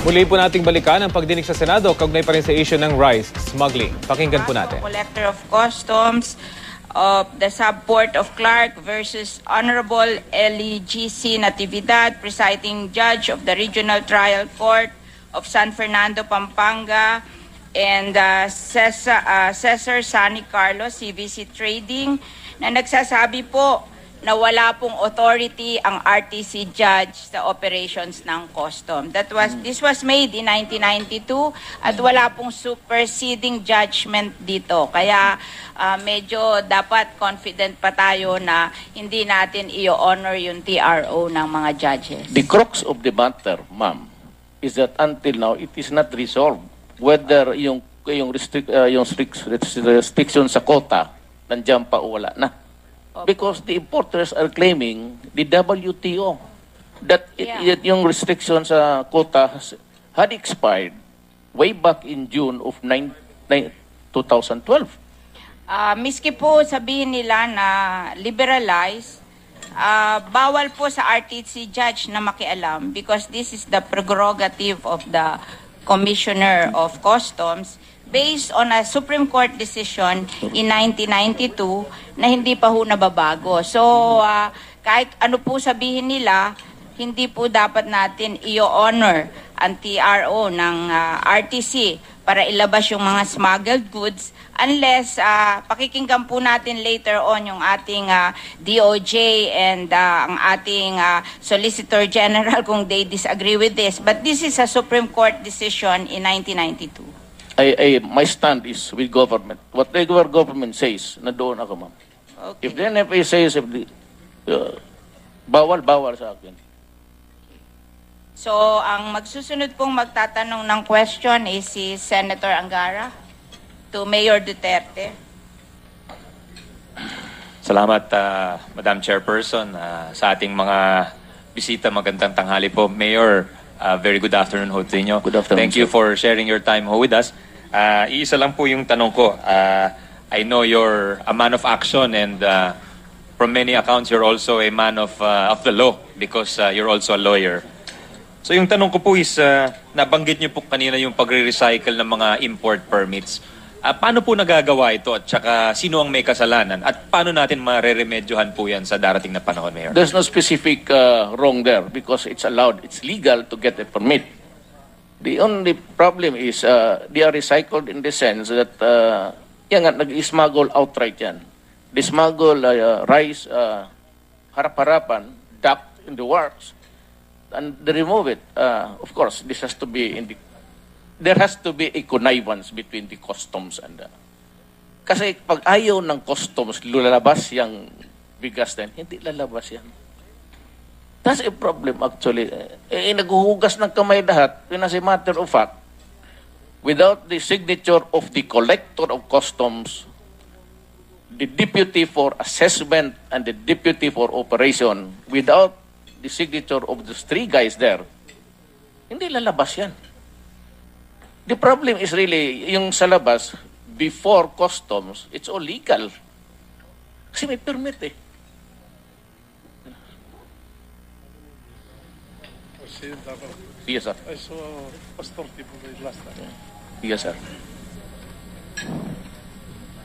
Muli po nating balikan ang pagdinig sa Senado kaugnay pa rin sa issue ng rice smuggling. Pakinggan po natin. Collector of Customs of the Subport of Clark versus Honorable Eli G.C. Natividad, presiding judge of the Regional Trial Court of San Fernando, Pampanga, and uh, Cesar, uh, Cesar Sani Carlos, CVC Trading, na nagsasabi po na wala pong authority ang RTC judge sa operations ng custom. That was this was made in 1992 at wala pong superseding judgment dito. Kaya ah, medyo dapat confident pa tayo na hindi natin i-honor yung TRO ng mga judges. The crux of the matter, ma'am, is that until now it is not resolved whether yung yung restrict uh, yung strict restriction sa quota nandiyan pa o wala na. Because the importers are claiming the WTO that it- Yeah. it- yung restriction sa quota has, had expired way back in June of nine, nine, 2012. Ah, miski po sabihin nila na liberalize, ah, bawal po sa RTC judge na makialam because this is the prerogative of the Commissioner of Customs based on a Supreme Court decision in 1992 na hindi pa ho nababago. So, ah, kahit ano po sabihin nila, hindi po dapat natin i-honor ang TRO ng ah, RTC para ilabas yung mga smuggled goods unless ah, pakikinggan po natin later on yung ating ah, DOJ and ah, ang ating ah, Solicitor General kung they disagree with this. But this is a Supreme Court decision in 1992. I, I, my stand is with government. Whatever government says, na doon ako, ma'am. If the NFA says, if the, uh, bawal, bawal sa akin. So, ang magsusunod pong magtatanong ng question is si Senator Angara to Mayor Duterte. Salamat, ah, Madam Chairperson, ah, sa ating mga bisita. Magandang tanghali po. Mayor, ah, very good afternoon ho sa inyo. Good afternoon, Thank you sir. for sharing your time ho with us. Ah, iisa lang po yung tanong ko. Ah, I know you're a man of action and ah, from many accounts you're also a man of, ah, of the law because ah, you're also a lawyer. So yung tanong ko po is, ah, nabanggit niyo po kanina yung pagre-recycle ng mga import permits. Ah, paano po nagagawa ito at saka sino ang may kasalanan? At paano natin mareremedyohan po yan sa darating na panahon, Mayor? There's no specific uh, wrong there because it's allowed, it's legal to get a permit. The only problem is uh, they are recycled in the sense that uh, yan nga, nag-smuggle outright yan. They smuggle uh, rice, uh, harap-harapan, duct in the works, and they remove it. Uh, of course, this has to be in the, there has to be a connivance between the customs and the, kasi pag ayaw ng customs, lulalabas yung bigas na hindi lalabas yan. That's a problem actually. Eh, eh, naghuhugas ng kamay lahat, yun as a matter of fact, without the signature of the collector of customs, the deputy for assessment and the deputy for operation, without the signature of those three guys there, hindi lalabas yan. The problem is really, yung sa labas, before customs, it's all legal. Kasi may permit eh. Presidente ako. Yes, sir. I saw Pastor Tipo last time. Yes, sir.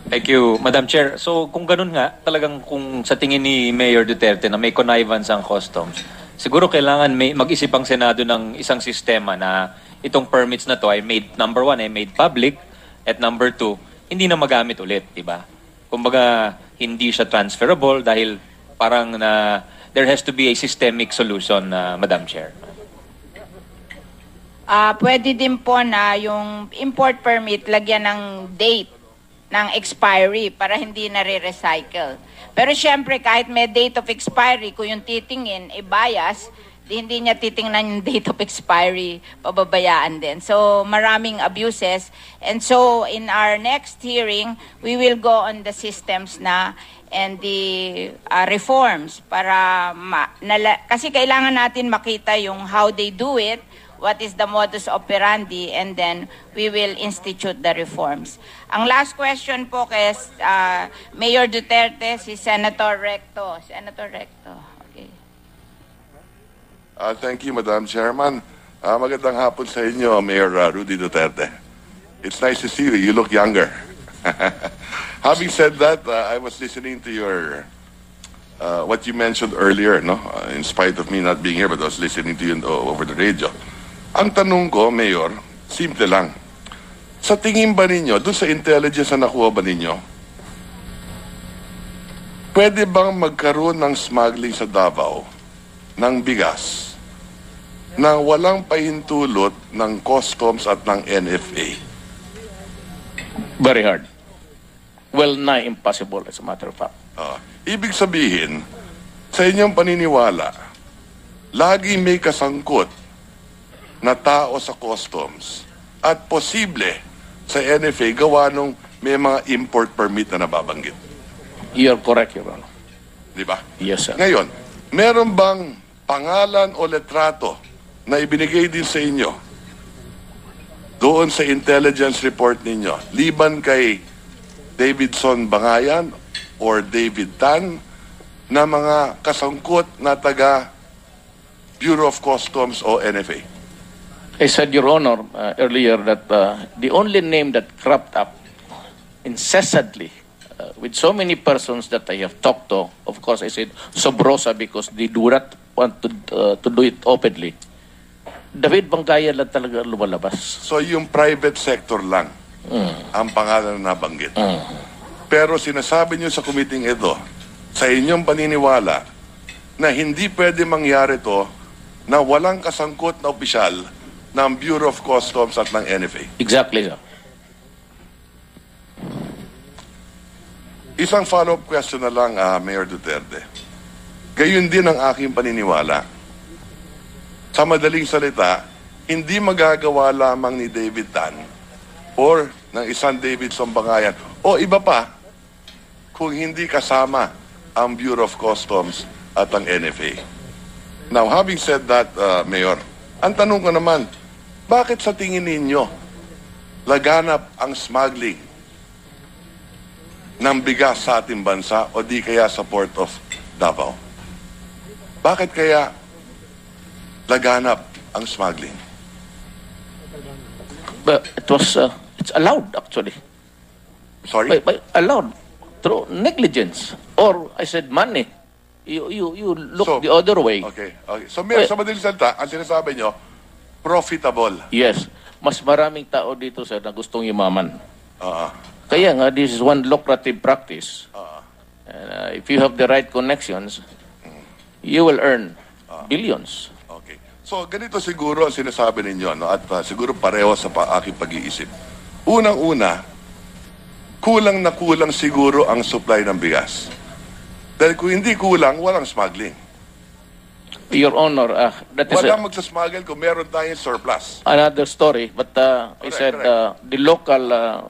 Thank you, Madam Chair. So kung ganun nga, talagang kung sa tingin ni Mayor Duterte na may connivance ang customs, siguro kailangan may mag-isip ang Senado ng isang sistema na itong permits na to ay made, number one, ay made public, at number two, hindi na magamit ulit, di ba? Kumbaga, hindi siya transferable dahil parang na there has to be a systemic solution, na Madam Chair. Ah, pwede din po na yung import permit lagyan ng date ng expiry para hindi na re-recycle. Pero syempre, kahit may date of expiry, kung yung titingin, e bias, di hindi niya titingnan yung date of expiry, pababayaan din. So, maraming abuses. And so, in our next hearing, we will go on the systems na and the uh, reforms para ma- nala- kasi kailangan natin makita yung how they do it what is the modus operandi, and then we will institute the reforms. Ang last question po kay uh, Mayor Duterte, si Senator Recto. Senator Recto, okay. Uh, thank you, Madam Chairman. Ah, magandang hapon sa inyo, Mayor uh, Rudy Duterte. It's nice to see you. You look younger. Having said that, uh, I was listening to your uh, what you mentioned earlier, no? Uh, in spite of me not being here, but I was listening to you uh, over the radio. Ang tanong ko, Mayor, simple lang. Sa tingin ba ninyo, doon sa intelligence na nakuha ba ninyo, pwede bang magkaroon ng smuggling sa Davao ng bigas na walang pahintulot ng customs at ng NFA? Very hard. Well, nigh impossible as a matter of fact. Ah, ibig sabihin, sa inyong paniniwala, lagi may kasangkot na tao sa customs at posible sa NFA gawa nung may mga import permit na nababanggit. You're correct, Your Honor. Di ba? Yes, sir. Ngayon, meron bang pangalan o letrato na ibinigay din sa inyo doon sa intelligence report ninyo, liban kay Davidson Bangayan or David Tan, na mga kasangkot na taga Bureau of Customs o NFA? I said, Your Honor, uh, earlier that uh, the only name that cropped up incessantly uh, with so many persons that I have talked to, of course, I said Sobrosa because they do not want to, uh, to do it openly. David Bangaya lang talaga lumalabas. So yung private sector lang ang pangalan na nabanggit. Pero sinasabi niyo sa committee ito, sa inyong paniniwala, na hindi pwede mangyari to na walang kasangkot na opisyal ng Bureau of Customs at ng NFA. Exactly, sir. Isang follow-up question na lang, ah, Mayor Duterte. Gayun din ang aking paniniwala. Sa madaling salita, hindi magagawa lamang ni David Tan or ng isang Davidson Bangayan o iba pa kung hindi kasama ang Bureau of Customs at ang NFA. Now, having said that, uh, Mayor, ang tanong ko naman, bakit sa tingin ninyo laganap ang smuggling ng bigas sa ating bansa o di kaya sa Port of Davao? Bakit kaya laganap ang smuggling? But it was, uh, it's allowed actually. Sorry? By, by, allowed through negligence or I said money. You, you, you look So, the other way. Okay, okay. So, Mayor, Eh. sa madaling salita, ang sinasabi nyo, profitable. Yes. Mas maraming tao dito sir na gustong yumaman. Oo. Kaya nga, this is one lucrative practice. And, uh, if you have the right connections, you will earn billions. Okay. So, ganito siguro ang sinasabi ninyo, no? at uh, siguro pareho sa pa aking pag-iisip. Unang-una, kulang na kulang siguro ang supply ng bigas. Dahil kung hindi kulang, walang smuggling. Your Honor, uh, that is Walang magsasmuggle kung meron tayong surplus. another story. But uh, I Correct, said correct. uh, the local, uh,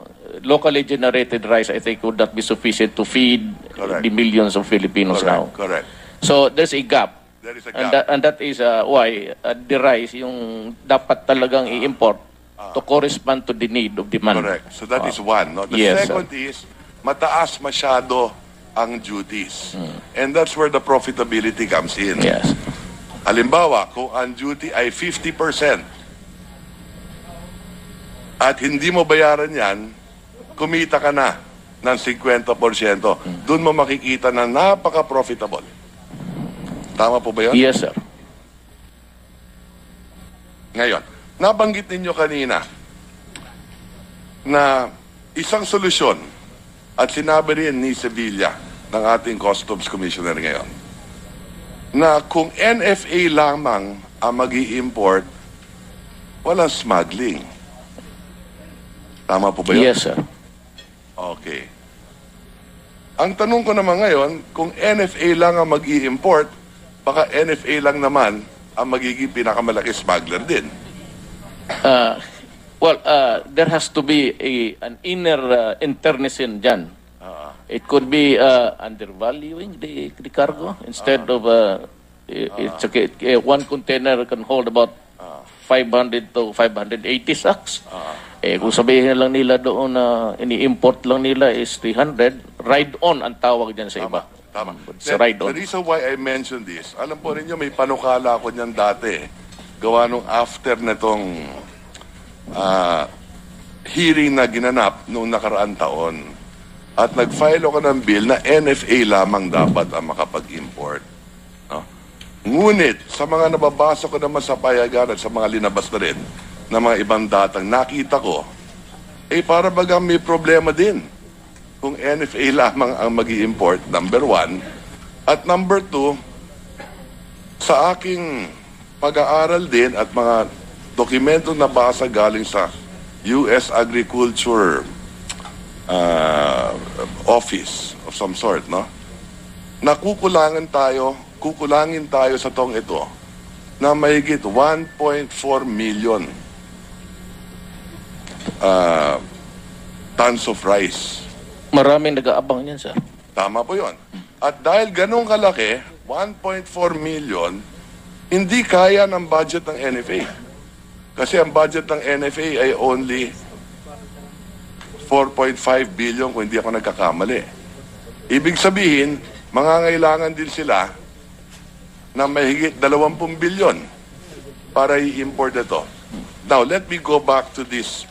locally generated rice, I think, would not be sufficient to feed Correct. the millions of Filipinos now. Correct. So there's a gap. There is a And gap. that, and that is uh, why uh, the rice, yung dapat talagang i-import to correspond to the need of demand. Correct. So that is one. No? The Yes, second is, mataas masyado ang duties. And that's where the profitability comes in. Yes. Halimbawa, kung ang duty ay 50% at hindi mo bayaran yan, kumita ka na ng 50%. Doon mo makikita na napaka-profitable. Tama po ba yun? Yes, sir. Ngayon, nabanggit ninyo kanina na isang solusyon at sinabi rin ni Sevilla ng ating Customs Commissioner ngayon na kung NFA lamang ang mag import walang smuggling. Tama po ba yun? Yes, sir. Okay. Ang tanong ko naman ngayon, kung NFA lang ang mag import baka NFA lang naman ang magiging pinakamalaki smuggler din. Uh, well, uh, there has to be a, an inner uh, internecine dyan. It could be uh, undervaluing the, the cargo instead of uh, i- it's okay, uh, one container can hold about 500 to 580 sacks. Eh, kung sabihin na lang nila doon na ini-import lang nila is 300, ride on ang tawag dyan sa iba. Tama. A ride The on. reason why I mentioned this, alam po ninyo, may panukala ako niyan dati. gawa nung after nitong ah, hearing na ginanap noong nakaraan taon. At nag-file ako ng bill na NFA lamang dapat ang makapag-import. No? Ngunit, sa mga nababasa ko naman sa payagan at sa mga linabas na rin ng mga ibang datang nakita ko, eh para bagang may problema din kung NFA lamang ang mag import number one. At number two, sa aking pag-aaral din at mga dokumento na basa galing sa U.S. Agriculture uh, Office of some sort, no? Nakukulangan tayo, kukulangin tayo sa tong ito na mahigit 1.4 million uh, tons of rice. Maraming nag-aabang yan, sir. Tama po yon. At dahil ganun kalaki, 1.4 million, hindi kaya ng budget ng NFA. Kasi ang budget ng NFA ay only 4.5 billion kung hindi ako nagkakamali. Ibig sabihin, mangangailangan din sila na mahigit 20 billion para i-import ito. Now, let me go back to this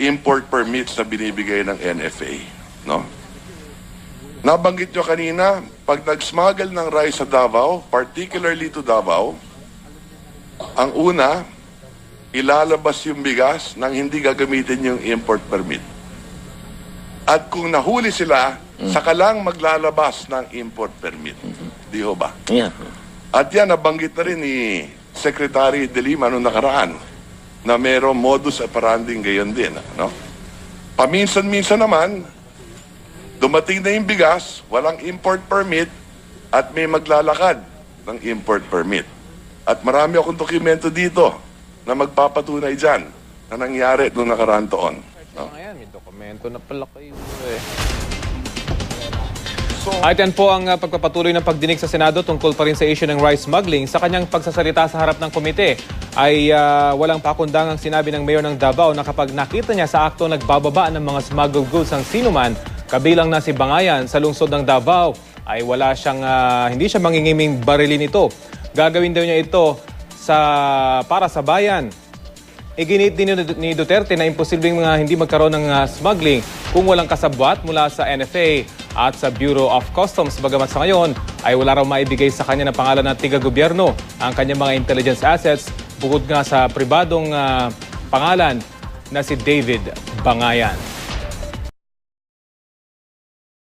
import permits na binibigay ng NFA. No? Nabanggit nyo kanina, pag nag-smuggle ng rice sa Davao, particularly to Davao, ang una, ilalabas yung bigas nang hindi gagamitin yung import permit. At kung nahuli sila, saka lang maglalabas ng import permit. Di ho ba? Yan. At yan, nabanggit na rin ni Secretary De Lima noong nakaraan na mayroong modus operandi gayon din. No? Paminsan-minsan naman, dumating na yung bigas, walang import permit, at may maglalakad ng import permit. At marami akong dokumento dito na magpapatunay dyan na nangyari noong nakaraan taon. No? Ayan, may dokumento na pala kayo eh. So, At yan po ang uh, pagpapatuloy ng pagdinig sa Senado tungkol pa rin sa issue ng rice smuggling. Sa kanyang pagsasalita sa harap ng komite ay uh, walang pakundangang sinabi ng mayor ng Davao na kapag nakita niya sa akto nagbababa ng mga smuggled goods ang sinuman, kabilang na si Bangayan sa lungsod ng Davao, ay wala siyang, uh, hindi siya mangingiming barilin ito. Gagawin daw niya ito sa, para sa bayan. Iginit din ni Duterte na imposibleng mga hindi magkaroon ng uh, smuggling kung walang kasabwat mula sa NFA at sa Bureau of Customs. Bagamat sa ngayon ay wala raw maibigay sa kanya na pangalan ng tiga-gobyerno ang kanyang mga intelligence assets bukod nga sa pribadong uh, pangalan na si David Bangayan.